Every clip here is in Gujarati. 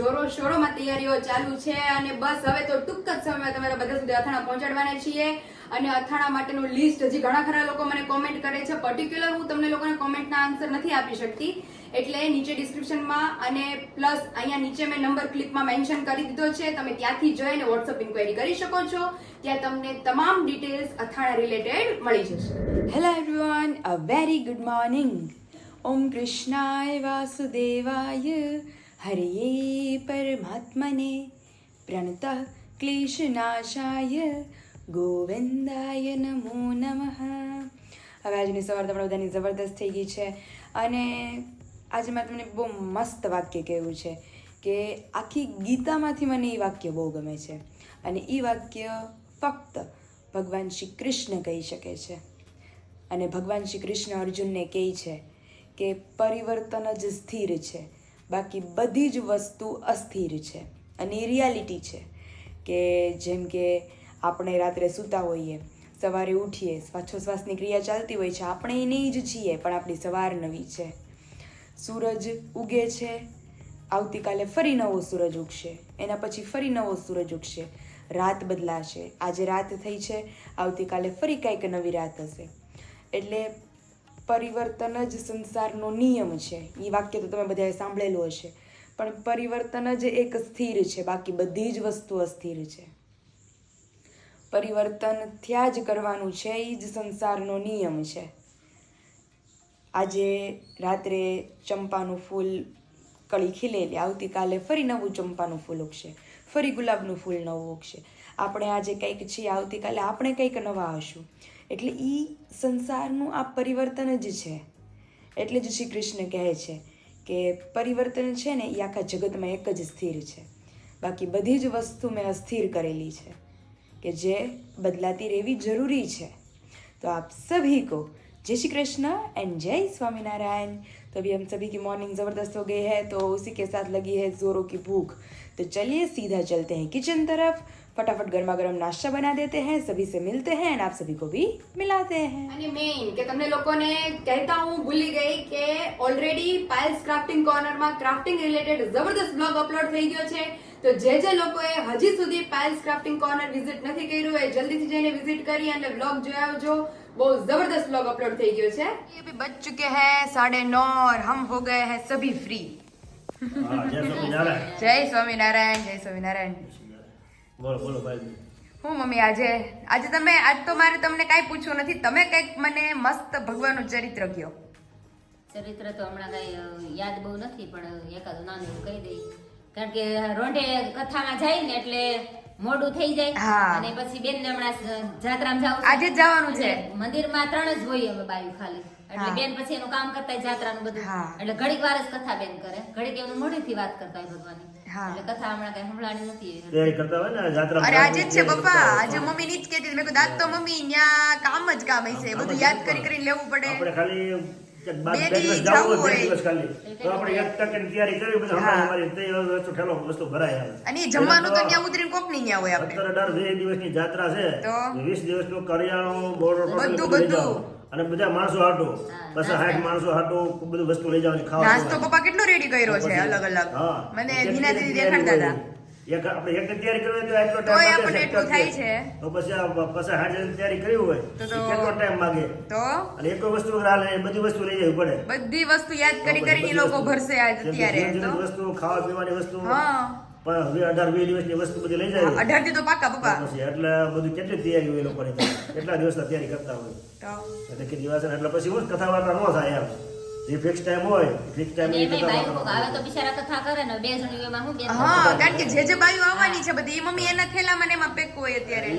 જોરો શોરોમાં તૈયારીઓ ચાલુ છે અને બસ હવે તો ટૂંક જ સમયમાં તમારા બધા સુધી અથાણા પહોંચાડવાના છીએ. અને અથાણા માટેનું લિસ્ટ હજી ઘણા ખરા લોકો મને કોમેન્ટ કરે છે પર્ટિક્યુલર હું તમને લોકોને કોમેન્ટના આન્સર નથી આપી શકતી. એટલે નીચે ડિસ્ક્રિપ્શનમાં અને પ્લસ અહીંયા નીચે મેં નંબર ક્લિપમાં મેન્શન કરી દીધો છે. તમે ત્યાંથી જઈને વોટ્સઅપ ઇન્ક્વાયરી કરી શકો છો. ત્યાં તમને તમામ ડિટેલ્સ અથાણા રિલેટેડ મળી જશે. Hello everyone a very good morning ઓમ કૃષ્ણાય વાસુદેવાય. હરિયે પરમાત્મને પ્રણત ક્લેશનાશાય ગોવિંદાય નમો નમઃ હવે આજની સવાર તમારા બધાની જબરદસ્ત થઈ ગઈ છે અને આજે મેં તમને બહુ મસ્ત વાક્ય કહેવું છે કે આખી ગીતામાંથી મને એ વાક્ય બહુ ગમે છે અને એ વાક્ય ફક્ત ભગવાન શ્રી કૃષ્ણ કહી શકે છે. અને ભગવાન શ્રી કૃષ્ણ અર્જુનને કહે છે કે પરિવર્તન જ સ્થિર છે. બાકી બધી જ વસ્તુ અસ્થિર છે અને એ રિયાલિટી છે કે જેમ કે આપણે રાત્રે સૂતા હોઈએ, સવારે ઉઠીએ શ્વાસોશ્વાસની ક્રિયા ચાલતી હોય છે, આપણે એની જ છીએ, પણ આપણી સવાર નવી છે. સૂરજ ઉગે છે, આવતીકાલે ફરી નવો સૂરજ ઉગશે, એના પછી ફરી નવો સૂરજ ઉગશે, રાત બદલાશે, આજે રાત થઈ છે, આવતીકાલે ફરી કંઈક નવી રાત હશે. એટલે પરિવર્તન જ સંસારનો નિયમ છે. એ વાક્ય તો તમે બધાએ સાંભળેલું હશે. પણ પરિવર્તન જ એક સ્થિર છે. બાકી બધી જ વસ્તુ અસ્થિર છે. પરિવર્તન થયા જ કરવાનું છે. એ જ સંસારનો નિયમ છે. આજે રાત્રે ચંપાનું ફૂલ કળી ખીલેલી. આવતીકાલે ફરી નવું ચંપાનું ફૂલ ઉગશે. ફરી ગુલાબનું ફૂલ નવું ઉગશે. આપણે આજે કંઈક છીએ. આવતીકાલે આપણે કંઈક નવા હશું. એટલે એ સંસારનું આ પરિવર્તન જ છે. એટલે જ શ્રી કૃષ્ણ કહે છે કે પરિવર્તન છે ને એ આખા જગતમાં એક જ સ્થિર છે. બાકી બધી જ વસ્તુ મેં અસ્થિર કરેલી છે કે જે બદલાતી રહેવી જરૂરી છે. તો આપ સભી કો जय श्री कृष्ण एंड जय स्वामीनारायण तो अभी हम सभी की मॉर्निंग ज़बरदस्त हो गई है तो उसी के साथ लगी है ज़ोरों की भूख तो चलिए सीधा चलते हैं किचन तरफ फटाफट गर्मा गर्म नाश्ता बना देते हैं सभी से मिलते हैं एंड आप सभी को भी मिलाते हैं અને મેઇન કે તમને લોકોને કહેતા હું ભૂલી ગઈ કે ઓલરેડી પાયલ્સ ક્રાફ્ટિંગ કોર્નરમાં ક્રાફ્ટિંગ રિલેટેડ જબરદસ્ત બ્લોગ અપલોડ થઈ ગયો છે તો જે જે લોકોએ હજી સુધી પાયલ્સ ક્રાફ્ટિંગ કોર્નર વિઝિટ નથી કર્યું એ જલ્દીથી જઈને વિઝિટ કરી અને બ્લોગ જોઈ આવજો બહુ જબરદસ્ત બ્લોગ અપલોડ થઈ ગયો છે ये भी बज चुके हैं साढ़े नौ और हम हो गए हैं सभी फ्री હા, જય સ્વામિનારાયણ. જય સ્વામિનારાયણ જય સ્વામિનારાયણ બોલો બોલો ભાઈ હું મમ્મી આજે આજે તમે આજ તો મારે તમને કાંઈ પૂછવું નથી તમે કંઈક મને મસ્ત ભગવાનનું ચરિત્ર કયો ચરિત્ર તો હમણાં કઈ અ, યાદ બહુ નથી પણ એકાદું નાનું એવું કહી દઈ કારણ કે રોંઢે કથામાં જાય ને એટલે મોડું થઈ જાય. અને પછી બેન ને હમણાં જાત્રામાં જાવું આજે જ જવાનું છે. મંદિરમાં ત્રણ જ હોય અમે બાયું ખાલી. એટલે બેન પછી એનું કામ કરતા હોય જાત્રાનું બધું. એટલે ઘડીક વાર જ કથા બેન કરે. ઘડીક એમનું મોઢેથી વાત કરતા હોય ભગવાનની એટલે કથા હમણાં કઈ સંભળાણી નથી કરતા હોય ને જાત્રા અરે આજે જ છે પપ્પા. આજે મમ્મી ની જ કહેતી મેં કીધું આજ તો મમ્મી ન્યા કામ જ કામ હશે. બધું યાદ કરી કરીને લેવું પડે. આપણે ખાલી ક્યાંક બાર બે બે દિવસ દી જાવું જાવું હોય. બે દિવસ ખાલી. તો આપણે એક ટકાની તૈયારી કરવી પછી હમણાં અમારી તૈયારી વસ્તુ ઠેલો વસ્તુ ભરાય આવે. અને જમવાનું તો ન્યા ઉતરીને કોકની ન્યા હોય આપણે. સત્તર અઢાર વીસ દિવસની જાત્રા છે. તો? વીસ દિવસનું કરિયાણું બોરો બધું, બધું. અને બધા માણસો હાટો. બસ હાઠ માણસો હાટો બધું વસ્તુ લઈ જવાની ખાવા નાસ્તો પપ્પા કેટલો રેડી કર્યો છે? અલગ અલગ. મને ધીના ધીરે દેખાડતા હતા. એક આપણે એક તૈયારી કરવી તો એટલો ટાઈમ લાગે એટલું છે. થાય છે. તો પછી પછી હાજર તૈયારી કરવી હોય તો કેટલો ટાઈમ માંગે? તો? અને એક વસ્તુ હાલે બધી વસ્તુ લઈ જવી પડે. બધી વસ્તુ યાદ કરી કરીને ઈ લોકો ભરશે આજ અત્યારે તો? વસ્તુ ખાવા પીવાની વસ્તુ હા. પણ હવે અઢાર વીસ દિવસની વસ્તુ બધી લઈ જાય. અઢારથી તો પાકા પપ્પા. પછી એટલે બધું કેટલી તૈયારી હોય લોકોની તો. કેટલા દિવસ તૈયારી કરતા હોય? એટલે કે દિવસ એટલે પછી હું કથા વાર્તા ન થાય એમ. જે ફિક્સ ટાઈમ હોય ફિક્સ ટાઈમ એમાંય બાયું આવે તો બિચારા કથા કરે ને બે જણ એમાં હું બે હા કારણ કે જે જે બાયું આવવાની છે બધી એ મમ્મી એના થેલામાં ને એમાં પેક હોય અત્યારે.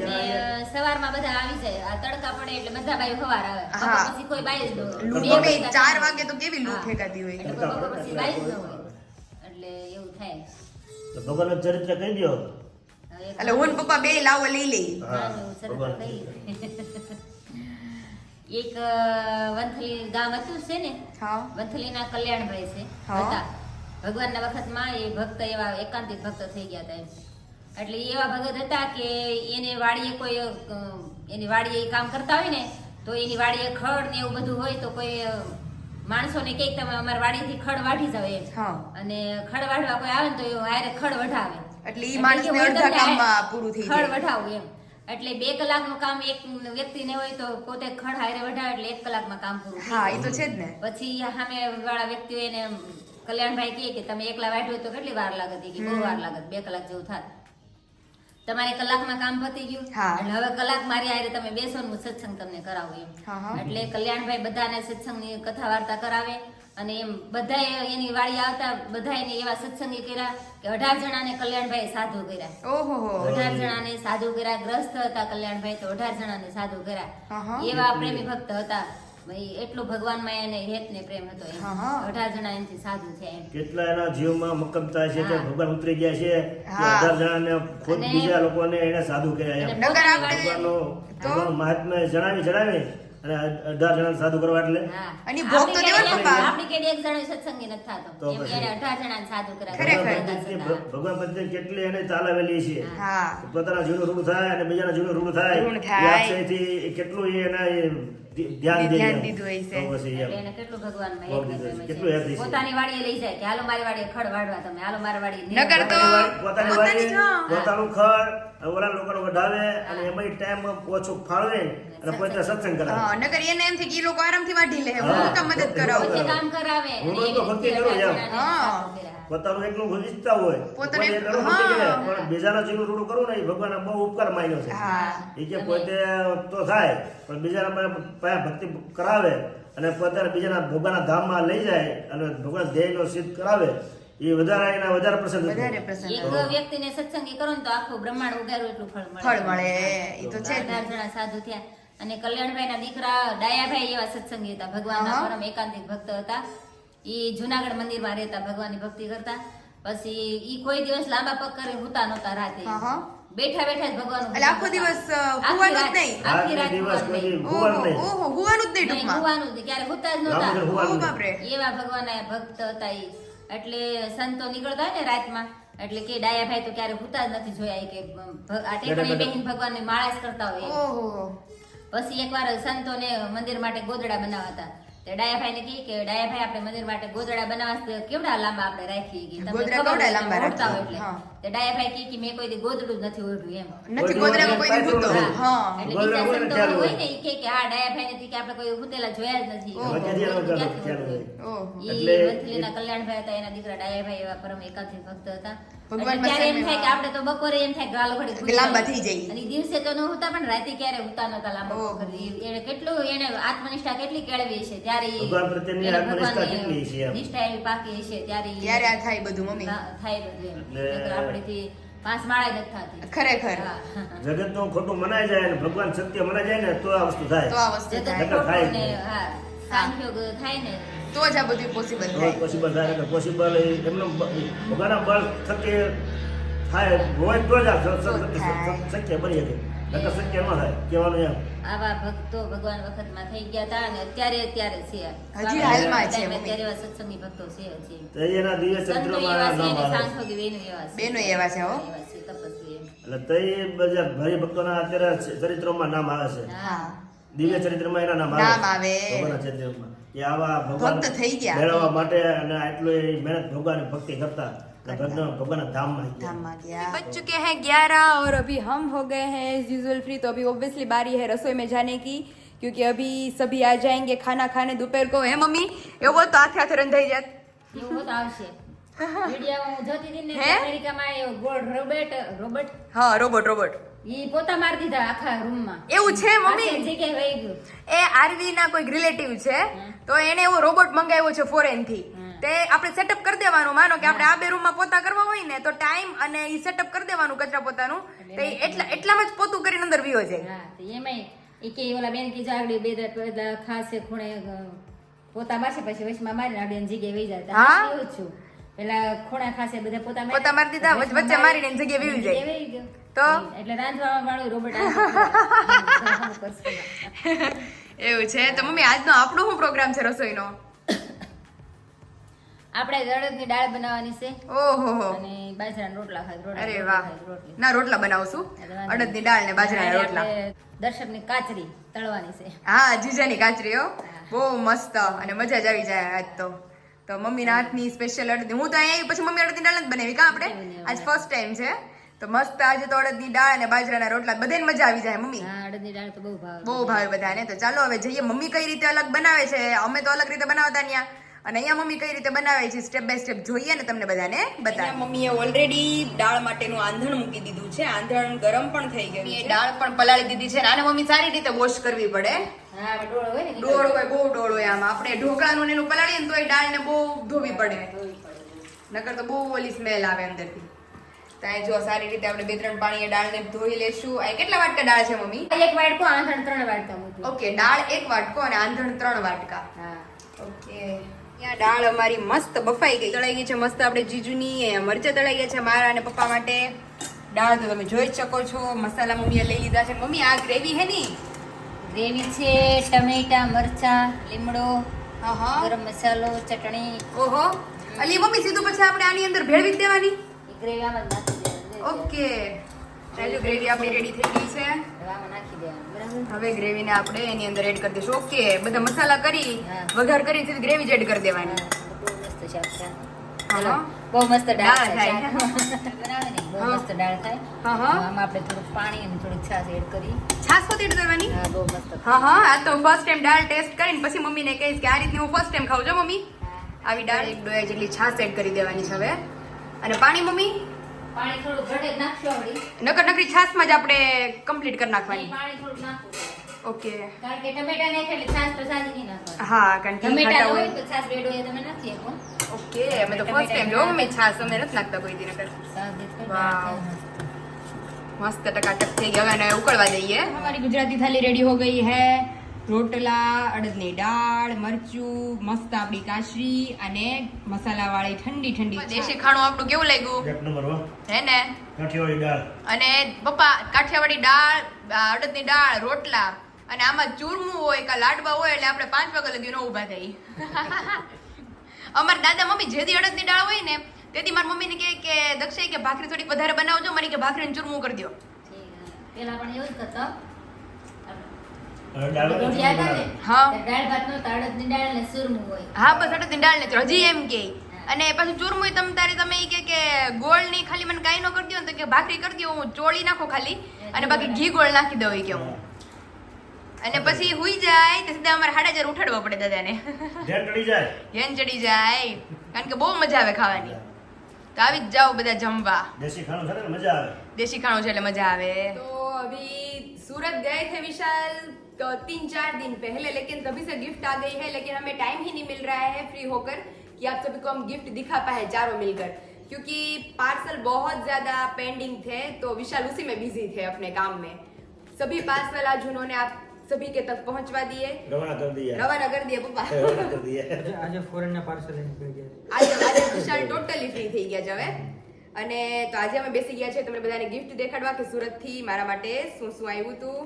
સવારમાં બધા આવી જાય. આ તડકા પડે એટલે બધા બાઈ સવાર આવે. પછી કોઈ બાઈ જ ન હોય. વાગે તો કેવી લૂ ફેંકાતી હોય? એટલે પછી બાઈ જ ન હોય. એટલે એવું થાય. તો ભગવાનનું ચરિત્ર કહી દો એટલે હું પપ્પા બે લાવો લઈ લઈ. ભગવાન. એક વંથલી ગામ હતું છે ને? વંથલીના કલ્યાણભાઈ છે. હતા. ભગવાનના વખતમાં એ ભક્ત એવા એકાંતિક ભક્ત થઈ ગયા હતા એટલે એવા ભગત હતા કે એને વાડીએ કોઈ એની વાડીએ કામ કરતા હોય ને તો એની વાડીએ ખડ ને એવું બધું હોય તો કોઈ માણસો માણસોને કંઈક તમે અમારા વાડીથી ખડ વાઢી જાવ એમ. અને ખડ વાઢવા કોઈ આવે ને તો એ હારે ખડ વઢાવે. એટલે એ માણસને અડધા કામમાં પૂરું થઈ ખડ વઢાવું એમ. એટલે બે કલાકનું કામ એક વ્યક્તિને હોય તો પોતે ખડ હારે વઢાવે એટલે એક કલાકમાં કામ પૂરું હા એ તો છે જ ને. પછી સામે વાળા વ્યક્તિઓ એને કલ્યાણભાઈ કહે કે તમે એકલા વાઢો તો કેટલી વાર લાગત? કે બહુ વાર લાગત. બે કલાક જેવું થાત. તમારે કલાકમાં કામ પતી ગયું? એટલે હવે કલાક મારી હારે તમે બેસો ને સત્સંગ તમને કરાવું એમ. એટલે કલ્યાણભાઈ બધાને સત્સંગની કથા વાર્તા કરાવે. અને એમ બધા એની વાળી આવતા બધાએ એવા સત્સંગી કર્યા કે અઢાર જણાને કલ્યાણભાઈ સાધુ કર્યા. ઓહો અઢાર જણાને સાધુ કર્યા ગ્રસ્ત હતા કલ્યાણભાઈ તો અઢાર જણાને સાધુ કર્યા. એવા પ્રેમી ભક્ત હતા. ભાઈ એટલો ભગવાનમાં એને હેત ને પ્રેમ હતો એમ. અઢાર જણા એનાથી સાધુ છે એમ. કેટલા એના જીવમાં મક્કમતા છે કે ભગવાન ઉતરી ગયા છે. અઢાર જણાને ખુદ બીજા લોકોને એને સાધુ કર્યા એમ. ભગવાનનો તો? જણાવી જણાવી. અને અઢાર જણાને સાધુ કરવા એટલે? અને ભોગ તો દેવા પપ્પા. આપણી કેડી એક જણો સત્સંગી નથી થતો. એમ એને અઢાર જણાને સાધુ કર્યા ખરેખર. ભગવાન કેટલી એને તાલાવેલી છે. હા. પોતાના જીવનું ઋણ થાય અને બીજાના જીવનું ઋણ થાય. ઋણ થાય. કેટલું એ એના એ ધ્યાન દે ધ્યાન દીધું હોય છે. એટલે એને કેટલું ભગવાનમાં. કેટલું યાદ છે. પોતાની વાડીએ લઈ જાય કે હાલો મારી વાડીએ ખડ વાળવા તમે હાલો મારી વાડીએ નગર તો- પોતાની પોતાની વાડી, પોતાનું ખડ ઓલા લોકો વઢાવે અને એમાં ટાઈમ ઓછો ફાળવે અને પોતે સત્સંગ કરાવે. હા નગર એને એમ થી કે લોકો આરામથી વાઢી લે. હું. તો મદદ કરાવું. કામ કરાવે. હું તો ભક્તિ કરું એમ. હા. પોતાનું એટલું ઈચ્છતા હોય પણ બીજાના જીવનું રૂડું કરવું ને એ ભગવાને બહુ ઉપકાર માન્યો છે. એ કે પોતે તો થાય પણ બીજાના ભક્તિ કરાવે અને પોતાને બીજાના ભગવાનના ધામમાં લઈ જાય અને ભગવાન ધ્યેયનો સિદ્ધ કરાવે એ વધારે એના વધારે પ્રસન્ન. વધારે પ્રસન્ન એક વ્યક્તિને સત્સંગી કરો ને તો આખું બ્રહ્માંડ ઉગારું એટલું ફળ મળે. ફળ મળે એ તો છે ચાર જણા સાધુ થયા. અને કલ્યાણભાઈ ના દીકરા ડાયાભાઈ એવા સત્સંગી હતા. ભગવાનના પરમ એકાંતિક ભક્ત હતા. ઈ જુનાગઢ મંદિરમાં રહેતા ભગવાનની ભક્તિ કરતા. પછી ઈ કોઈ દિવસ લાંબા પગ કરી હુતા નહોતા રાતે. હા, હા. બેઠા બેઠા જ ભગવાન એટલે આખો દિવસ, હુવાનું જ નહીં? આખી રાત દિવસ હુવાનું કોઈ નહીં. ઓહો હુવાનું જ નહીં નહીં, ટૂંકમાં. હુવાનું જ નહીં. ક્યારે હુતા જ નહોતા. એવા ભગવાનના ભક્ત હતા ઈ. એટલે સંતો નીકળતા હોય ને રાતમાં એટલે કે ડાયા ભાઈ તો ક્યારે હુતા જ નથી જોયા કે આ ટેકરી બેહીન ભગવાનની માળા જ કરતા હોય. ઓહો. પછી એકવાર સંતોને મંદિર માટે ગોદડા બનાવતા. તે ડાયાભાઈને કહે કે ડાયાભાઈ આપણે મંદિર માટે ગોદડા બનાવવા છે કેવડા લાંબા આપણે રાખી ગઈ તમને ગોદડા ખબર કેવડા લાંબા રાખતા હોય એટલે. હા. તે ડાયાભાઈ કહે કે મેં કોઈ દી ગોદડું જ નથી ઓઢ્યું એમ. નથી ગોદડા કોઈ ભૂતો હા. એટલે બીજા સંતો હોય. ને કે કે આ ડાયાભાઈ ને કે આપણે કોઈ ભૂતેલા જોયા જ નથી. ઓહો. એટલે- વંથલીના કલ્યાણભાઈ હતા એના દીકરા ડાયાભાઈ એવા પરમ એકાંતિક ભક્ત હતા. ભગવાન ત્યારે એમ થાય કે આપણે તો બપોરે એમ થાય કે ગાલો ઘડી લાંબા થઈ જાય. અને દિવસે તો ન હોતા પણ રાતે ક્યારે હોતા નતા લાંબા કરી એને કેટલું એને આત્મનિષ્ઠા કેટલી કેળવી છે ત્યારે ભગવાન પ્રત્યેની આત્મનિષ્ઠા કેટલી છે એમ. નિષ્ઠા એવી પાકી છે ત્યારે ત્યારે આ થાય બધું મમ્મી. થાય બધું આપણે થી પાંચ માળા નથી થતી. ખરેખર. જગતનું ખોટું મનાય જાય ને ભગવાન સત્ય મનાય જાય ને તો આ વસ્તુ તો આ વસ્તુ થાય. થાય ને હા સાંખ્યોગ થાય ને. તો જ આ બધું પોસિબલ થાય પોસિબલ થાય એટલે પોસિબલ એમનો ભગવાનના બળ થકે થાય હોય તો જ આ શક્ય બની શકે. નકર શક્ય ન થાય. કહેવાનું એમ. આવા ભક્તો ભગવાન વખતમાં થઈ ગયા હતા અને અત્યારે અત્યારે છે. હજી હાલમાં છે, અત્યારે એવા સત્સંગી ભક્તો છે હજી. તો એના દિવ્ય નામ આવે બેનો એવા છે. બેનો એવા છે હો. એવા છે, તપસ્વી એમ. એટલે તે બધા ભાઈ ભક્તોના અત્યારે ચરિત્રોમાં નામ આવે છે. દિવ્ય ચરિત્રમાં એના નામ નામ આવે આવે. ભગવાનના ચરિત્રમાં. કે આવા ભગવાન ભક્ત થઈ ગયા. મેળવવા માટે અને આટલું એ મહેનત ભગવાનની ભક્તિ કરતા અને ભગવાન ભગવાનના ધામમાં ગયા ધામમાં ગયા बज चुके हैं ग्यारह और अभी हम हो गए हैं एज यूजल फ्री तो अभी ऑब्वियसली बारी है रसोई में जाने की क्योंकि अभी सभी आ जाएंगे खाना खाने दोपहर को હે મમ્મી એવો તો હાથે હાથે રંધાઈ જાત એવું બધું આવશે વિડીયો હું જોતી હતી ને હે? અમેરિકામાં એ ગોળ રોબોટ રોબોટ હા રોબોટ રોબોટ ઈ પોતા મારી દીધા આખા રૂમમાં. એવું છે મમ્મી? વહી ગયું. એ આરવી ના કોઈ રિલેટિવ છે તો એને એવો રોબોટ મંગાવ્યો છે ફોરેનથી. તે આપણે સેટઅપ કરી દેવાનું માનો કે આપણે આ બે રૂમમાં પોતા કરવા હોય ને તો ટાઈમ અને ઈ સેટઅપ કરી દેવાનું કચરા પોતાનું. તો એટલા એટલામાં જ પોતું કરીને અંદર વિયો જાય. હા એમાંય એ કે ઓલા બેન કી જાગડી બે પેલા ખાસે ખૂણે પોતા મારશે પછી વચમાં મારીને આ બેન જગ્યાએ વહી જાય? હા? એવું છું. પેલા ખૂણા ખાસે બધા પોતા માર્યા. પોતા મારી દીધા, વચ્ચે મારીને જગ્યા વેવી જાય. તો? એટલે રાંધવા વાળો રોબોટ એવું છે? તો મમ્મી આજનો આપણો શું પ્રોગ્રામ છે રસોઈનો? આપણે અડદની દાળ બનાવવાની છે. ઓહો અને બાજરાના રોટલા ખાય રોટલા અરે વાહ. ના રોટલા બનાવશું. અડદની દાળ ને બાજરાના રોટલા. દર્શકની કાચરી તળવાની છે. હા જીજાની કાચરી હો. બહુ મસ્ત અને મજા જ આવી જાય આજ તો. તો મમ્મીના હાથની સ્પેશિયલ અડદની હું તો અહીંયા પછી મમ્મી અડદની દાળ જ બનાવી. કા આપણે? આજ ફર્સ્ટ ટાઈમ છે. તો મસ્ત આજે તો અડદની દાળ અને બાજરાના રોટલા બધાને મજા આવી જાય મમ્મી. અડદની દાળ તો બહુ ભાવે. બહુ ભાવે બધાને. તો ચાલો હવે જઈએ. મમ્મી કઈ રીતે અલગ બનાવે છે? અમે તો અલગ રીતે બનાવતા ત્યાં અને અહીંયા મમ્મી કઈ રીતે બનાવે છે? સ્ટેપ બાય સ્ટેપ જોઈએ ને તમને બધાને. બતાવીએ મમ્મીએ ઓલરેડી દાળ માટેનું આંધણ મૂકી દીધું છે. આંધણ ગરમ પણ થઈ ગયું છે. દાળ પણ પલાળી દીધી છે અને મમ્મી સારી રીતે વોશ કરવી પડે. ડોળ હોય ને ડોળ હોય બહુ ડોળ હોય આમાં. આપણે ઢોકળાનું ને એનું પલાળીએ ને તો એ દાળને બહુ ધોવી પડે. નકર તો બહુ ઓલી સ્મેલ આવે અંદરથી. ત્યાં જો સારી રીતે આપણે બે ત્રણ પાણીએ દાળને ધોઈ લેશું. આ કેટલા વાટકા દાળ છે મમ્મી? એક વાટકો આંધણ ત્રણ વાટકા ઓકે દાળ એક વાટકો અને આંધણ ત્રણ વાટકા. હા. ઓકે. ત્યાં દાળ અમારી મસ્ત બફાઈ ગઈ. તળાઈ ગઈ છે મસ્ત આપણે જીજુની મરચા મરચાં તળાઈ ગયા છે મારા અને પપ્પા માટે. દાળ તો તમે જોઈ જ શકો છો. મસાલા મમ્મીએ લઈ લીધા છે. મમ્મી આ ગ્રેવી હે ની? ગ્રેવી છે ટમેટા મરચા લીમડો ગરમ મસાલો ચટણી. ઓહો. અલી મમ્મી સીધું પછી આપણે આની અંદર ભેળવી દેવાની? ગ્રેવી આમાં જ નાખી દેવાની. ઓકે. ચાલો ગ્રેવી આપણી રેડી થઈ ગઈ છે. આમાં નાખી દેવાની બરાબર? હવે ગ્રેવીને આપણે એની અંદર એડ કરી દઈશું. ઓકે. બધા મસાલા કરી વઘાર કરી ગ્રેવી જ એડ કરી દેવાની. મસ્ત છે આપણે. બહુ મસ્ત દાળ થાય ને બહુ મસ્ત દાળ થાય. આમાં આપણે થોડું પાણી અને થોડી છાશ એડ કરી. છાશ પોતે એડ કરવાની? હા બહુ મસ્ત હા હા. આ તો ફર્સ્ટ ટાઈમ દાળ ટેસ્ટ કરીને પછી મમ્મીને કહીશ કે આ રીતની હું ફર્સ્ટ ટાઈમ ખાઉં છું મમ્મી. આવી દાળ એક ડોયા જેટલી છાશ એડ કરી દેવાની છે હવે. અને પાણી મમ્મી? પાણી થોડું ઘટે નાખશો નાખશું નકર નકરી છાશમાં જ આપણે કમ્પ્લીટ કરી નાખવાની. પાણી થોડું નાખવું ઓકે. કારણ કે ટમેટા નાખે એટલે છાશ તો સાદી નહીં નાખવાની. હા કારણ કે ટમેટા હોય હોય. તો છાશ રેડ હોય તમે નાખી શકો ઓકે અમે તો ફર્સ્ટ ટાઈમ જોઉં અમે છાસ અમે નથી નાખતા કોઈ દિને વાવ મસ્ત ટકાટક થઈ ગયા અને ઉકળવા દઈએ અમારી ગુજરાતી થાલી રેડી હો ગઈ હે રોટલા અડદની દાળ મરચું મસ્ત આપણી કાશરી અને મસાલાવાળી ઠંડી ઠંડી દેશી ખાણું આપણું કેવું લાગ્યું હે ને કાઠિયાવાડી દાળ અને પપ્પા કાઠિયાવાડી દાળ અડદની દાળ રોટલા અને આમાં ચૂરમું હોય કે લાડવા હોય એટલે આપણે પાંચ વાગ્યા લગી ન ઊભા થઈ અમારા દાદા મમ્મી જેથી અડદની દાળ હોય ને તેથી મારી મમ્મીને કહે કે દક્ષાઈ કે ભાખરી થોડીક વધારે બનાવજો મને કે ભાખરીને ચૂરમું કરી દો હા. પેલા પણ એવું જ કરતા. હા. બસ અડદની દાળ ને હજી એમ કે. અને પાછું ચૂરમું તમ તારે તમે એ કે કે ગોળની ખાલી મને કાંઈ ન કરી દો ને તો કે ભાખરી કરી દો હું ચોળી નાખો ખાલી. અને બાકી ઘી ગોળ નાખી દઉં ઈ કે હું. અને પછી હુઈ જાય તો સીધા અમારે સાડા ચાર ઉઠાડવા પડે દાદાને ધ્યાન ચડી જાય હેન ચડી જાય કારણ કે બહુ મજા આવે ખાવાની તો આવી જ જાઓ બધા જમવા દેશી ખાણું છે ને મજા આવે देसी खानों चले मजा आवे तो अभी सूरत गए थे विशाल तो तीन चार दिन पहले लेकिन तभी से गिफ्ट आ गई है लेकिन हमें टाइम ही नहीं मिल रहा है फ्री होकर कि आप सभी को हम गिफ्ट दिखा पाए चारों मिलकर क्योंकि पार्सल बहुत ज्यादा पेंडिंग थे तो विशाल उसी में बिजी थे अपने काम में सभी पार्सल आज उन्होंने आप सभी के तक पहुंचवा दिए રવાના કરી દઈએ रवाना कर दिए पप्पा રવાના કરી દઈએ આજે આજે ફોરેન ના પાર્સલ નીકળી ગયા આજે આજે વિશાલ ટોટલી ફ્રી થઈ ગયા છે હવે અને તો આજે અમે બેસી ગયા છે તમને બધાને ગિફ્ટ દેખાડવા કે સુરત થી મારા માટે શું શું આવ્યું હતું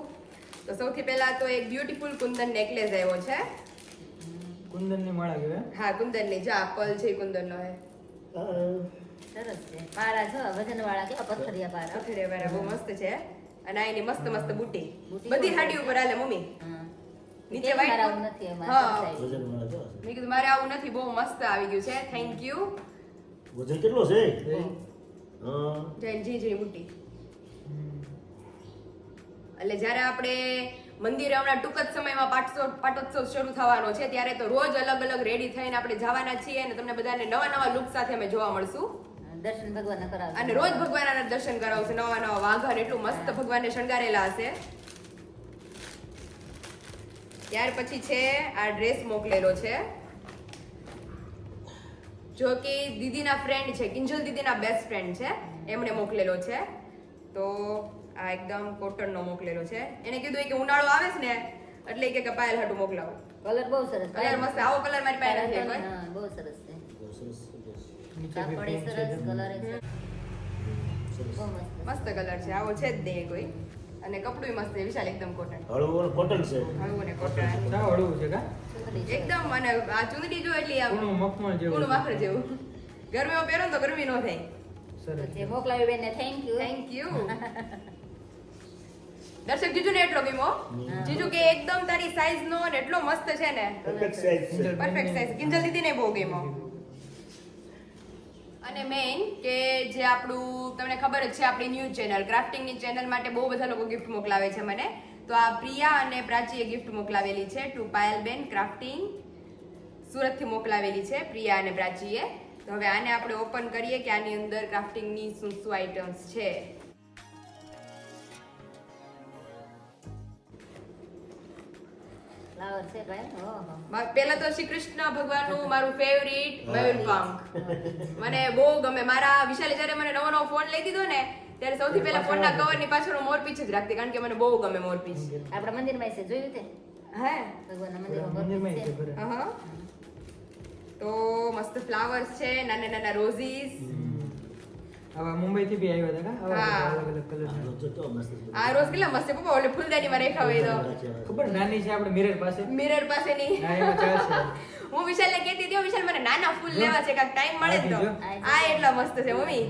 તો સૌથી પહેલા તો એક બ્યુટીફુલ કુંદન નેકલેસ આવ્યો છે કુંદન ની માળા કહેવાય હા કુંદન ની જા પલ છે કુંદન નો હે સરસ છે પારા છો વજન વાળા કેવા પથ્થરિયા પારા પથરે વાળા બહુ મસ્ત છે અને આ એની મસ્ત મસ્ત બુટી. બધી હાડી ઉપર હાલે મમ્મી. નીચે નથી હા. મેં કીધું મારે આવું નથી બહુ મસ્ત આવી ગયું છે. થેન્ક યુ વજન કેટલો છે? જય જી જી બુટી. એટલે જ્યારે આપણે મંદિરે હમણાં ટૂંક જ સમયમાં પાટસો પાટોત્સવ શરૂ થવાનો છે ત્યારે તો રોજ અલગ અલગ રેડી થઈને આપણે જવાના છીએ અને તમને બધાને નવા નવા લુક સાથે અમે જોવા મળશું. દર્શન ભગવાન કરાવજો. અને રોજ ભગવાનના દર્શન કરાવશે નવા નવા વાઘન એટલું મસ્ત ભગવાનને શણગારેલા હશે. ત્યાર પછી છે આ ડ્રેસ મોકલેલો છે. જો કે દીદીના ફ્રેન્ડ છે કિંજલ દીદીના બેસ્ટ ફ્રેન્ડ છે એમણે મોકલેલો છે. તો આ એકદમ કોટનનો મોકલેલો છે. એને કીધું કે ઉનાળો આવે છે ને એટલે કે પાયલ હાટું મોકલાવો. કલર બહુ સરસ. કલર મસ્ત આવો કલર મારી પાસે નથી બહુ સરસ. મસ્ત મસ્ત કલર છે. આવો છે જ દે કોઈ. અને કપડું મસ્ત વિશાલ એકદમ કોટન હળવું કોટન છે. હળવું ને કોટન ચા હળવું છે કા? એકદમ અને આ ચુંદડી જો એટલી આમ કૂણું મખમણ જેવું કૂણું વાખર જેવું. ગરમીમાં પહેરો ને તો ગરમી નો થાય. સરસ જે મોકલાવી બેનને થેન્ક યુ થેન્ક યુ દર્શક જીજુ ને એટલો ગીમો જીજુ કે એકદમ તારી સાઈઝ નો ને એટલો મસ્ત છે ને. Perfect size perfect size Kinjal દીદી ને બહુ ગમ્યો. અને મેઇન કે જે આપણું, તમને ખબર જ છે, આપણી ન્યૂઝ ચેનલ. ક્રાફ્ટિંગની ચેનલ માટે બહુ બધા લોકો ગિફ્ટ મોકલાવે છે મને. તો આ પ્રિયા અને પ્રાચીએ ગિફ્ટ મોકલાવેલી છે ટુ પાયલબેન ક્રાફ્ટિંગ સુરતથી મોકલાવેલી છે, પ્રિયા અને પ્રાચીએ. તો હવે આને આપણે ઓપન કરીએ કે આની અંદર ક્રાફ્ટિંગની શું શું આઇટમ્સ છે. ફ્લાવર છે ભાઈ ઓહો મા- પહેલા તો શ્રી કૃષ્ણ ભગવાનનું મારું ફેવરિટ મયુર પંખ મને બહુ ગમે. મારા વિશાલે જ્યારે મને નવો નવો ફોન લઈ દીધો ને ત્યારે સૌથી પહેલા ફોન ના કવરની પાછળ મોરપીંછ જ રાખતી કારણ કે મને બહુ ગમે મોરપીંછ આપણા મંદિરમાં છે જોયું તે? હે. અહં. તો મસ્ત ફ્લાવર્સ છે નાના નાના રોઝીસ આવા મુંબઈ થી બી આવ્યા હતા કા. અલગ અલગ કલર. આ રોજ કેટલા મસ્ત પપ્પા ઓલે ફૂલદાનીમાં રેખા હોય તો. ખબર નાની છે આપણે મિરર પાસે? મિરર હા એમાં ચાલશે હું વિશાલને કહેતી હતી "હો, વિશાલ મને નાના ફૂલ લેવા છે કાક ટાઈમ મળે ને તો આ એટલા મસ્ત છે મમ્મી.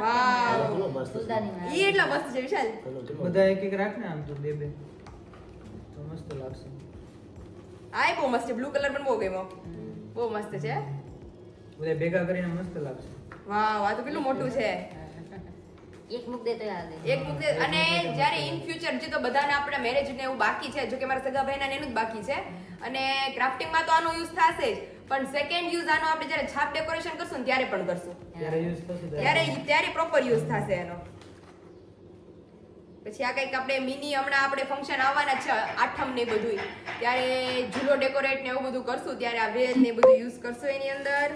વાવ. ઈ એટલા મસ્ત છે વિશાલ. બધા એક એક રાખ ને આમ તો બે બે. તો મસ્ત લાગશે. આ બહુ મસ્ત છે બ્લુ કલર પણ બહુ ગમ્યો. બહુ મસ્ત છે. બધા ભેગા કરીને મસ્ત લાગશે. વાવ આ તો કેટલું મોટું છે. એક મુક દે તો એક દે અને જ્યારે ઇન ફ્યુચર જે તો બધાને આપણે મેરેજ ને એવું બાકી છે જો કે મારા સગા ભાઈના ને એનું જ બાકી છે. અને ક્રાફ્ટિંગમાં તો આનો યુઝ થશે જ. પણ સેકન્ડ યુઝ આનો આપણે જ્યારે છાપ ડેકોરેશન કરશું ને ત્યારે પણ કરશું. ત્યારે યુઝ થશે ત્યારે. ત્યારે પ્રોપર યુઝ થશે એનો. પછી આ કંઈક આપણે મિની હમણાં આપણે ફંક્શન આવવાના છે આઠમ ને બધું ત્યારે ઝૂલો ડેકોરેટ ને એવું બધું કરશું ત્યારે આ વેલ ને બધું યુઝ કરશું એની અંદર.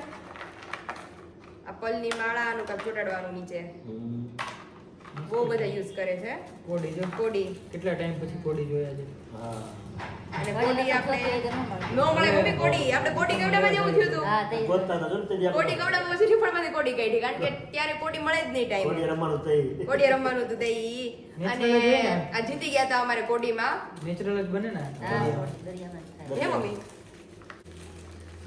આ પલની માળા નું કાંઈક ચોટાડવાનું નીચે. બહુ બધા યુઝ કરે છે. કોડી જો કોડી. કેટલા ટાઈમ પછી કોડી જોયા છે? હા. અને કોડી આપણે જોઈએ તો ન મળે. નો મળે મમ્મી કોડી. આપણે કોડી કવડામાં જેવું થયું હતું. હા તે ગોતતા હતા જો ને તે જે કોડી કવડામાં પછી રીફળમાંથી કોડી કાઢી. કારણ કે ત્યારે કોડી મળે જ નહીં ટાઈમ રમવાનું થઈ. કોડી રમવાનું હતું તઈ અને? આ જીતી ગયા હતા અમારે કોડીમાં. નેચરલ જ બને ને હા દરિયામાં. હે મમ્મી?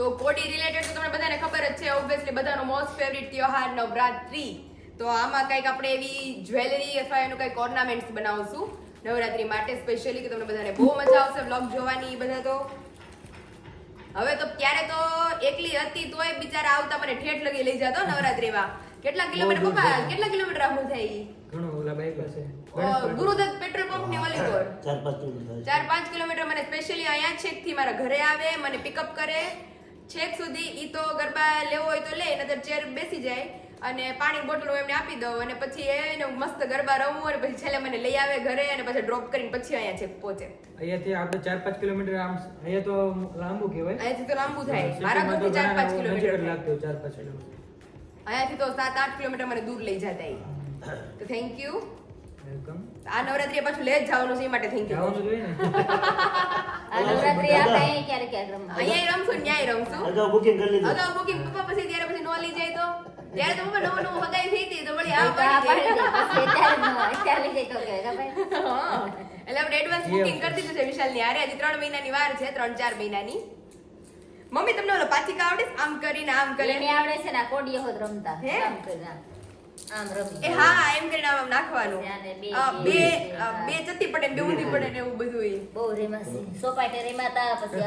તો કોડી રિલેટેડ તો તમને બધાને ખબર જ છે ઓબ્વિયસલી બધાનો મોસ્ટ ફેવરિટ તહેવાર નવરાત્રી. તો આમાં કંઈક આપણે એવી જ્વેલરી અથવા એનું કંઈક ઓર્નામેન્ટ્સ બનાવશું. નવરાત્રી માટે સ્પેશિયલી કે તમને બધાને બહુ મજા આવશે બ્લોગ જોવાની બધા તો. હવે તો ત્યારે તો એકલી હતી તોય બિચારા આવતા મને ઠેઠ લગી લઈ જતો નવરાત્રીમાં. કેટલા કિલોમીટર પપ્પા કેટલા કિલોમીટર આવું થાય ઈ? ઘણું ઓલા બાઈક પાસે. ગુરુદત્ત પેટ્રોલ પંપની ઓલી કોર ચાર પાંચ કિલોમીટર કિલોમીટર મને સ્પેશિયલી અહીંયા છેકથી મારા ઘરે આવે મને પિકઅપ કરે. છેક સુધી ઈ તો ગરબા લેવો હોય તો લે નતર ચેર બેસી જાય અને પાણી બોટલો એમને આપી દઉં અને પછી એને મસ્ત ગરબા રમવું અને પછી છેલ્લે મને લઈ આવે ઘરે અને પછી ડ્રોપ કરીને પછી અહીંયા છેક પહોંચે. અહીંયાથી આપણે ચાર પાંચ કિલોમીટર આમ અહીંયા તો લાંબુ કહેવાય. અહીંયાથી તો લાંબુ થાય. મારા ઘરથી ચાર પાંચ કિલોમીટર. લાગતું ચાર પાંચ કિલોમીટર. અહીંયાથી તો સાત આઠ કિલોમીટર મને દૂર લઈ જતા તો થેન્ક યુ આ નવરાત્રી પાછું લે જ જવાનું છે એ માટે થેન્ક યુ ને. આ નવરાત્રી આ કઈ ક્યારે ક્યારે રમવા. અહીંયા રમશું ન્યાય રમશું. અગાઉ બુકિંગ કરી લીધું. અગાઉ બુકિંગ પપ્પા પછી ત્યારે પછી નો લઈ જાય તો? ત્યારે તો પપ્પા નવું નવું હગાઈ થઈ હતી તો વળી આ પડી ગઈ અત્યારે ન લઈ જાય તો કે ખબર? એટલે આપણે એડવાન્સ બુકિંગ કરી દીધું છે વિશાલની આરે હજી ત્રણ મહિનાની વાર છે ત્રણ ચાર મહિનાની. મમ્મી તમને ઓલો પાચિકા આવડે આમ કરીને આમ એને કરીને. આવડે છે ને કોડીયો કોડીએ હોત રમતા. હે? આમ કરીને. એ હા એમ કરીને આમ નાખવાનું. બે બે ચત્તી પડે ને બે ઊંધી પડે ને એવું બધું. બહુ રેમાસી સોપાટે રેમાતા પછી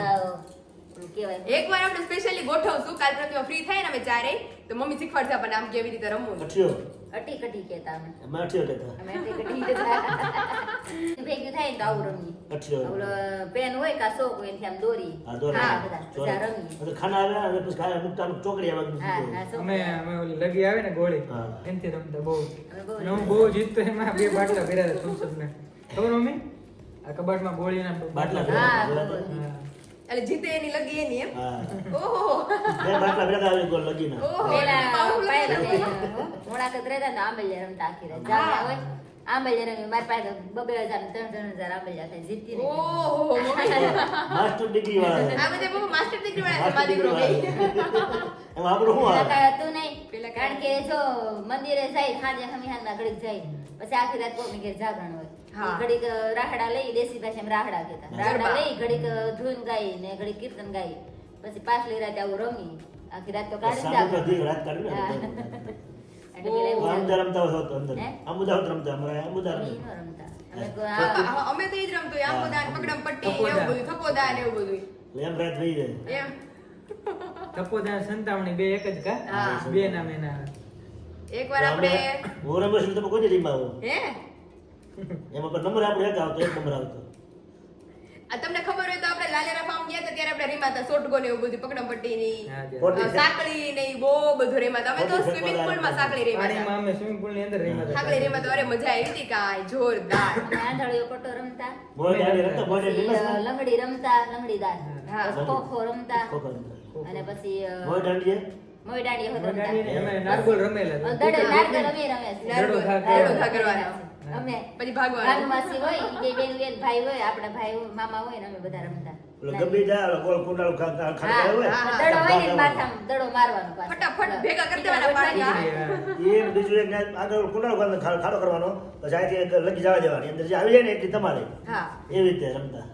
એકવાર આપણે સ્પેશિયલી ગોઠવશું કાલ પ્રતિમા ફ્રી થાય ને અમે ચારે તો મમ્મી શીખવાડશે આપણને આમ કેવી રીતે રમવું અઠિયો. અટી કટી કહેતા અમે અમે અઠિયો કહેતા. અમે અટી કટી કહેતા ભેગું થાય તો આવું રમીએ અઠિયો. ઓલો પેન હોય કા શોક હોય એનાથી આમ દોરી હા, દોરી. હા બધા રમીએ ખાના આવ્યા અને પછી ખાયા મૂકતા ચોકડી આવે અમે અમે ઓલી લગી આવે ને ગોળી એનથી રમતા બહુ અમે બહુ અને હું બહુ જીતતો એમાં બે બાટલા ભર્યા હતા થમ્સઅપના. ખબર મમ્મી આ કબાટમાં ગોળીના બાટલા. હા. એટલે જીતે એની લગી એની એમ? ઓહો. બે બાટલા ભર્યા આવી ગોલ લગી ના ઓહો. પેલા લગાવી મોડાકત રહેતા ને આંબલિયા રમતા આખી રાત. જામ્યા હોય આંબલિયા રમી. મારી પાસે બબે હજાર ને ત્રણ ત્રણ હજાર આંબલિયા થાય. જીતી ઓહો માસ્ટર ડિગ્રી વાળા. આ બધે બહુ માસ્ટર ડિગ્રી વાળા છે મારી છે. એમાં આપણું શું આવે? હતું નહીં. પેલા કારણ કે જો મંદિરે જાય સાંજે હમી હાંજના ઘડીક જાય. પછી આખી રાત કોમી કે જાગરણ હોય. ઘડીક રાહડા લઈ દેશી ભાષામાં રાહડા કહેતા. રાહડા લઈ ઘડીક ધૂન ગાઈ ને ઘડીક કીર્તન ગાઈ. પછી પાછલી રાતે આવું રમી. આખી રાત તો કાઢી રાત અમે તો જ રમતો આમ પકડમ પટ્ટી એવું બધું થપ્પો એવું બધું. એમ રાત થઈ જાય. એમ. તપોદાન સંતાવણી બે એક જ કા? બે નામ એકવાર આપણે કોઈ હે? એમાં પણ નંબર આપણે એક આવતો એક નંબર આવતો. આ તમને ખબર હોય તો આપણે લાલેરા ફાર્મ ગયા હતા ત્યારે આપણે રીમાતા સોટગો ને એવું બધું પકડમ પટ્ટી ની. સાંકળી ને બહુ બધું રેમાતા. અમે તો સ્વિમિંગ પુલમાં સાંકળી રેમાતા. પાણીમાં અમે સ્વિમિંગ પુલની અંદર રમ્યા હતા. સાંકળી રેમાતા અરે મજા આવી હતી કાય જોરદાર. આંધળીઓ પટો રમતા. બોલે રમતા મોય રમતા. લંગડી રમતા લંગડી. પછી ખોખો રમતા. અને પછી અ, મોય ડાળી મોઈ દાંડી હોત રમતા. અમે નારગોલ રમેલા દડે નારગોલ અમે રમે છે. દડો ઘા કરવાનો. અમે પછી ભાગવાનું. માસી હોય બે બેન બેન ભાઈ હોય આપણા ભાઈ મામા હોય ને અમે બધા રમતા. જાય ગોળ કુંડાળું ખા- ખા- હા, ખાતા હોય દડો હોય ને માથામાં દડો મારવાનો ફટાફટ ભેગા કરી દેવાના પાણી. એ બીજું એક આગળ કુંડાળું ખાડો કરવાનો પછી અહીંથી લગી જવા દેવાની. અંદર જે આવી જાય ને એટલી તમારે. એવી રીતે રમતા.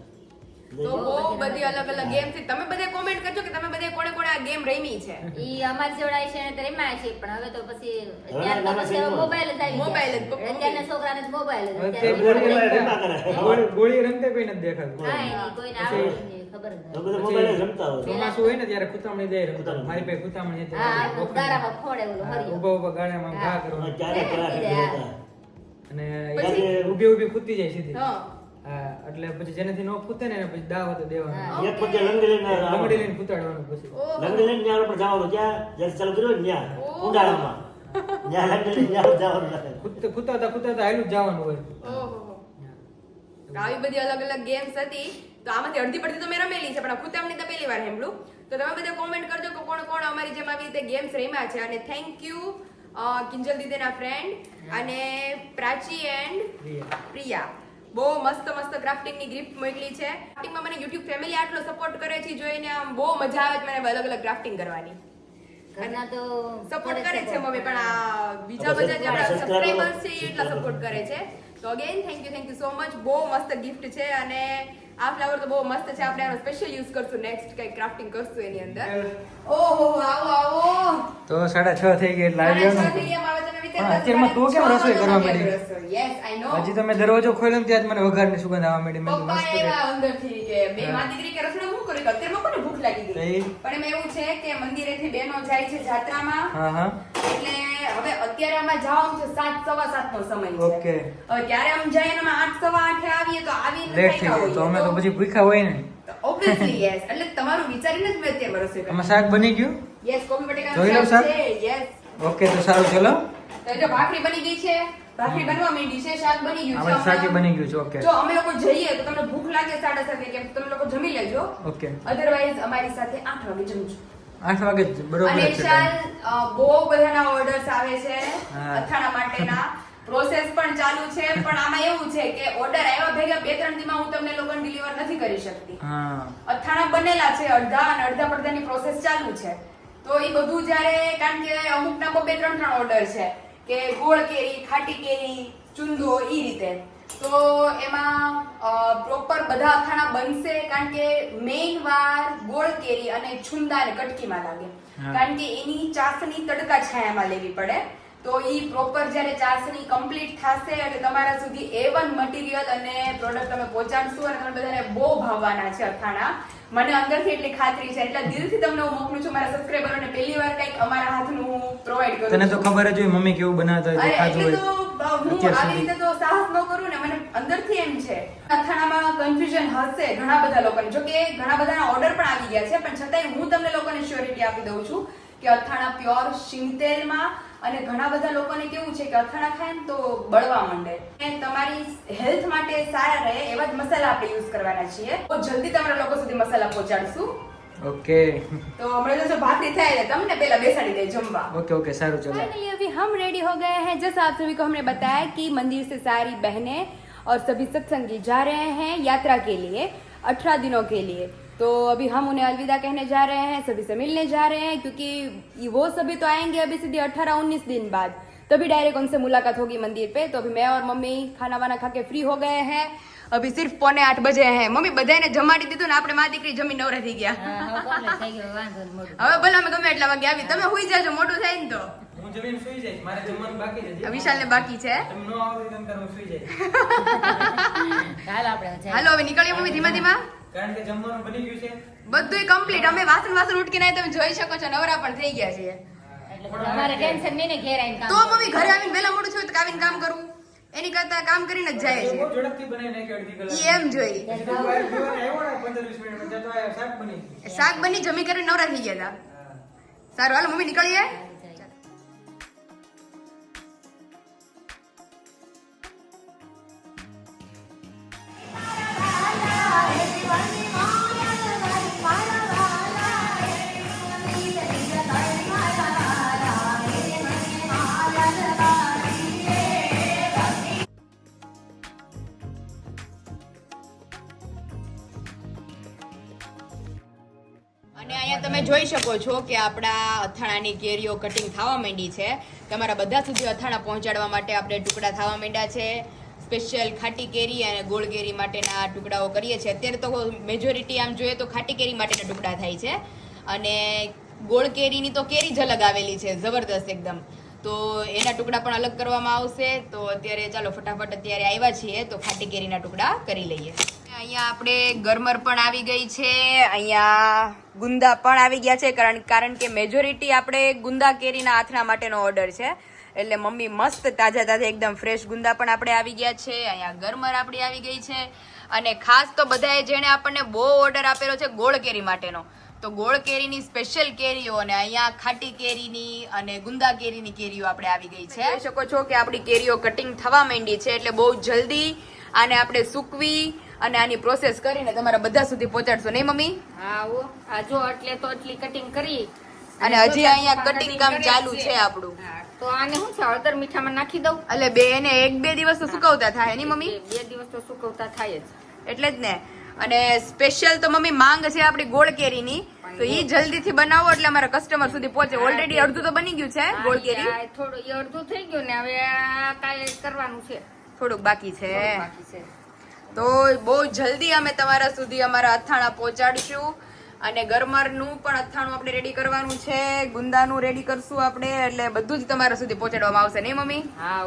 તો બહુ બધી અલગ અલગ ગેમ છે તમે બધા કોમેન્ટ કરજો કે તમે બધા કોણે કોણે આ ગેમ રમી છે ઈ અમારી જોડાય છે ને રમ્યા છે પણ હવે તો પછી અત્યારે તો પછી મોબાઈલ જ આવી મોબાઈલ જ. અત્યારના છોકરાને તો મોબાઈલ જ અત્યારે ગોળી રમતા. કરે. ગોળી- ગોળી રમતા કોઈ નથી દેખાતું કાંઈ નહીં, કોઈને આવડે નહીં, ખબર નથી. બધા મોબાઈલ રમતા હોય ચોમાસું હોય ને ત્યારે કુતામણી દે રમતા. મારી પાસે કુતામણી હતી. હા, ગારામાં ફોડે ઓલો હા, હરિયો. ઘા હા. ક્યારે હા. અને પછી- ઊભી ઊભી જાય સીધી હા હા એટલે પછી જેનાથી નો ખૂતે ને પછી દાવ દેવાનો. એક પગે લંગડી લઈને લંગડી લઈને કૂતાડવાનું પછી. લંગડી લઈને ન્યા પર જવાનું. ક્યાં જ્યારે ચાલુ કર્યો ને ન્યા ઓહ. ન્યા લંગડી લઈને ન્યા જવાનું. કૂદતા- કૂતાતા કૂતાતા હાલ્યું જવાનું હોય. ઓહો. આવી બધી અલગ અલગ ગેમ્સ હતી. તો આમાંથી અડધી પડતી તો મેં રમેલી છે પણ આ ખુતામણી તો પહેલી વાર હેમલું તો તમે બધા કોમેન્ટ કરજો કે કોણ કોણ અમારી જેમ આવી રીતે ગેમ્સ રમ્યા છે. અને થેન્ક યુ કિંજલ દીદેના ફ્રેન્ડ અને પ્રાચી એન્ડ પ્રિયા. બહુ મસ્ત મસ્ત ક્રાફ્ટિંગની ગિફ્ટ મોકલી છે. ક્રાફ્ટિંગમાં મને યુટ્યુબ ફેમિલી આટલો સપોર્ટ કરે છે જોઈને આમ બહુ મજા આવે છે મને અલગ અલગ ક્રાફ્ટિંગ કરવાની. ઘરના તો સપોર્ટ કરે છે મમ્મી પણ આ બીજા બધા જે આપણા સબસ્ક્રાઇબર્સ છે એ એટલા સપોર્ટ કરે છે. તો again thank you thank you so much બહુ મસ્ત ગિફ્ટ છે અને આ ફ્લાવર તો બહુ મસ્ત છે. આપણે આનો સ્પેશિયલ યુઝ કરશું નેક્સ્ટ કઈ ક્રાફ્ટિંગ કરશું એની અંદર. ઓહો આવો આવો. તો 6:30 થઈ ગઈ એટલે આવી ગયો છ થઈ ગયા, હવે તમે વિચારતા પણ અત્યારમાં તું કેમ રસોઈ કરવા માંડી? રસોઈ. Yes, I know. હજી તમે દરવાજો ખોલ્યો ત્યાં જ મને વઘારની સુગંધ આવવા માંડી મેં મસ્ત અંદરથી કે બે માં દીકરી કે રસોડા હું કરી અત્યારમાં કોને ભૂખ લાગી ગઈ? પણ એમાં એવું છે કે મંદિરેથી બહેનો જાય છે જાત્રામાં. હા હા. એટલે હવે અત્યારે આમાં જવાનું છે સાત સવા સાત નો સમય છે. ઓકે. હવે ક્યારે આમ જઈએ ને આઠ સવા આઠે આવીએ તો આવી લેટ થઈ થાક્યા તો અમે તો પછી ભૂખ્યા હોય ને. ઓબ્વિયસલી યસ એટલે તમારું વિચારીને જ મેં અત્યારે રસોઈ કરી શાક બની ગયું? યસ કોફી બટેકા જોઈ લઉં શાક? યસ ઓકે તો સારું ચલો. તો જો ભાખરી બની ગઈ છે. ભાખરી બનવા માંડી છે શાક બની ગયું છે શાક બની ગયું છે ઓકે જો અમે લોકો જઈએ તો તમને ભૂખ લાગે સાડા સાતે કે તમે લોકો જમી લેજો. ઓકે અધરવાઇઝ અમારી સાથે આઠ વાગે જમજો. આઠ વાગે બરોબર અને વિશાલ બહુ બધાના ઓર્ડર્સ આવે છે અથાણા માટેના. પ્રોસેસ પણ ચાલુ છે પણ આમાં એવું છે કે ઓર્ડર આવ્યા ભેગા બે ત્રણ દીમાં હું તમને લોકોને ડિલિવર નથી કરી શકતી. અથાણા બનેલા છે અડધા અને અડધા પડધાની પ્રોસેસ ચાલુ છે. તો એ બધું જ્યારે કારણ કે અમુકના બે ત્રણ ત્રણ ઓર્ડર છે. કે ગોળ કેરી ખાટી કેરી ચુંદો ઈ રીતે. તો એમાં પ્રોપર બધા અથાણા બનશે કારણ કે મેઇન વાર ગોળ કેરી અને છુંદા ને કટકીમાં લાગે. કારણ કે એની ચાસણી તડકા છાયામાં લેવી પડે. તો એ પ્રોપર જ્યારે ચાસણી કમ્પ્લીટ થશે એટલે તમારા સુધી એ વન મટીરિયલ અને પ્રોડક્ટ તમે પહોંચાડશો અને તમે બધાને બહુ ભાવવાના છે અથાણા. મને અંદરથી એટલી ખાતરી છે. એટલે દિલથી તમને હું મોકલું છું મારા સબસ્ક્રાઈબરોને પહેલી વાર કંઈક અમારા હાથનું હું પ્રોવાઈડ કરું તને તો ખબર જ હોય મમ્મી કેવું બનાવતા હોય ખાધું હોય. હું આવી રીતે તો સાહસ ન કરું ને મને અંદરથી એમ છે. અથાણામાં કન્ફ્યુઝન હશે ઘણા બધા લોકોને. જો કે ઘણા બધાના ઓર્ડર પણ આવી ગયા છે પણ છતાંય હું તમને લોકોને શ્યોરિટી આપી દઉં છું કે અથાણા પ્યોર શીંગતેલમાં અને ઘણા બધા લોકોને કેવું છે કે અથાણા ખાય ને તો બળવા માંડે અને તમારી હેલ્થ માટે સારા રહે એવા જ મસાલા આપણે યુઝ કરવાના છીએ બહુ જલ્દી તમારા લોકો સુધી મસાલા પહોંચાડશું ઓકે તો હમણાં જો ભાખરી થાય એટલે તમને પહેલા બેસાડી દે જમવા ओके ओके सारू चलो फाइनली अभी हम रेडी हो गए हैं जैसा आप सभी को हमने बताया कि मंदिर से सारी बहनें और सभी सत्संगी जा रहे हैं यात्रा के लिए अठारह दिनों के लिए तो अभी हम उन्हें अलविदा कहने जा रहे हैं सभी से मिलने जा रहे हैं क्योंकि ये वो सभी तो आएंगे अभी सीधे अठारह उन्नीस दिन बाद तभी डायरेक्ट उनसे मुलाकात होगी मंदिर पे तो अभी मैं और मम्मी खाना वाना खा के फ्री हो गए हैं अभी सिर्फ पौने आठ बजे हैं मम्मी બધાને જમાડી દીધું ને આપણે મા દીકરી જમી નવરા થઈ ગયા હા, હવે complete થઈ ગયું, વાંધો નહીં, મોઢું. હવે ભલે અમે ગમે એટલા વાગે આવી તમે હુઈ જાજો મોટું થાય ને તો હું જમીન સુઈ જઈશ મારે જમવાનું બાકી છે હજી. વિશાલને બાકી છે તમે ન આવો તો તમ તારે હું સુઈ જઈશ હાલ આપણે જઈએ. હાલો હવે નીકળીએ મમ્મી ધીમા ધીમા કારણ કે જમવાનું બની ગયું છે. બધું કમ્પ્લીટ અમે વાસણ વાસણ ઉટકી નાય તમે જોઈ શકો છો નવરા પણ થઈ ગયા છે અમારે ટેન્શન નહીં ને ઘેર આવીને કામ તો. મમ્મી ઘરે આવીને વેલા મોડું થયું તો આવીને કામ કરવું. એની કરતા કામ કરીને જ જાય છે. ઝડપથી બનાવી નાખી અડધી કલાક. એમ જોઈ. હજી તો બહાર પીવાને આવ્યો ને 15 20 મિનિટમાં. ત્યાં તો આ શાક બની ગયું. શાક બની જમી કરીને નવરા થઈ ગયા હતા. સારું હાલ મમ્મી નીકળીએ. અને અહીંયા તમે જોઈ શકો છો કે આપણા અથાણાની કેરીઓ કટિંગ થવા માંડી છે. તમારા બધા સુધી અથાણા પહોંચાડવા માટે આપણે ટુકડા થવા માંડ્યા છે. સ્પેશિયલ ખાટી કેરી અને ગોળ કેરી માટેના ટુકડાઓ કરીએ છીએ. અત્યારે તો મેજોરિટી આમ જોઈએ તો ખાટી કેરી માટેના ટુકડા થાય છે. અને ગોળ કેરીની તો કેરી જ અલગ આવેલી છે, જબરદસ્ત એકદમ. તો એના ટુકડા પણ અલગ કરવામાં આવશે. તો અત્યારે ચાલો ફટાફટ અત્યારે આવ્યા છીએ તો ખાટી કેરીના ટુકડા કરી લઈએ. અહીંયા આપણે ગરમર પણ આવી ગઈ છે, અહીંયા ગુંદા પણ આવી ગયા છે, કારણ કારણ કે મેજોરિટી આપણે ગુંદા કેરીના આથણા માટેનો ઓર્ડર છે. એટલે મમ્મી મસ્ત તાજા તાજા એકદમ ફ્રેશ ગુંદા પણ આપણે આવી ગયા છે, અહીંયા ગરમર આપણી આવી ગઈ છે. અને ખાસ તો બધાએ જેણે આપણને બહુ ઓર્ડર આપેલો છે ગોળ કેરી માટેનો. તો ગોળ કેરીની સ્પેશિયલ કેરીઓ અને અહીંયા ખાટી કેરીની અને ગુંદા કેરીની કેરીઓ આપણે આવી ગઈ છે. જોઈ શકો છો કે આપણી કેરીઓ કટિંગ થવા માંડી છે, એટલે બહુ જલ્દી આને આપણે સૂકવી અને આની પ્રોસેસ કરીને તમારા બધા સુધી પહોંચાડશો. નહીં મમ્મી? હા. આ જો એટલે તો એટલી કટિંગ કરી. અને હજી અહીંયા કટિંગ કામ ચાલુ છે. આપણું. તો આને શું છે? હળદર મીઠામાં નાખી દઉં? એટલે બે એને એક બે દિવસ તો સુકવતા થાય નહીં મમ્મી? બે દિવસ તો સુકવતા થાય જ. એટલે જ ને. અને સ્પેશિયલ તો મમ્મી માંગ છે આપણી ગોળ કેરીની. તો ઈ જલ્દીથી બનાવો એટલે અમારા કસ્ટમર સુધી પહોંચે. ઓલરેડી અડધું તો બની ગયું છે ગોળ કેરી? થોડું એ અડધું થઈ ગયું ને હવે આ કાંઈ કરવાનું છે. થોડુંક બાકી છે. બાકી છે. તો બહુ જલ્દી અમે તમારા સુધી અમારા અથાણા પહોંચાડશું. અને ગરમરનું પણ અથાણું આપણે રેડી કરવાનું છે. ગુંદાનું રેડી કરશું આપણે. એટલે બધું જ તમારા સુધી પહોંચાડવામાં આવશે, નહીં મમ્મી? હા.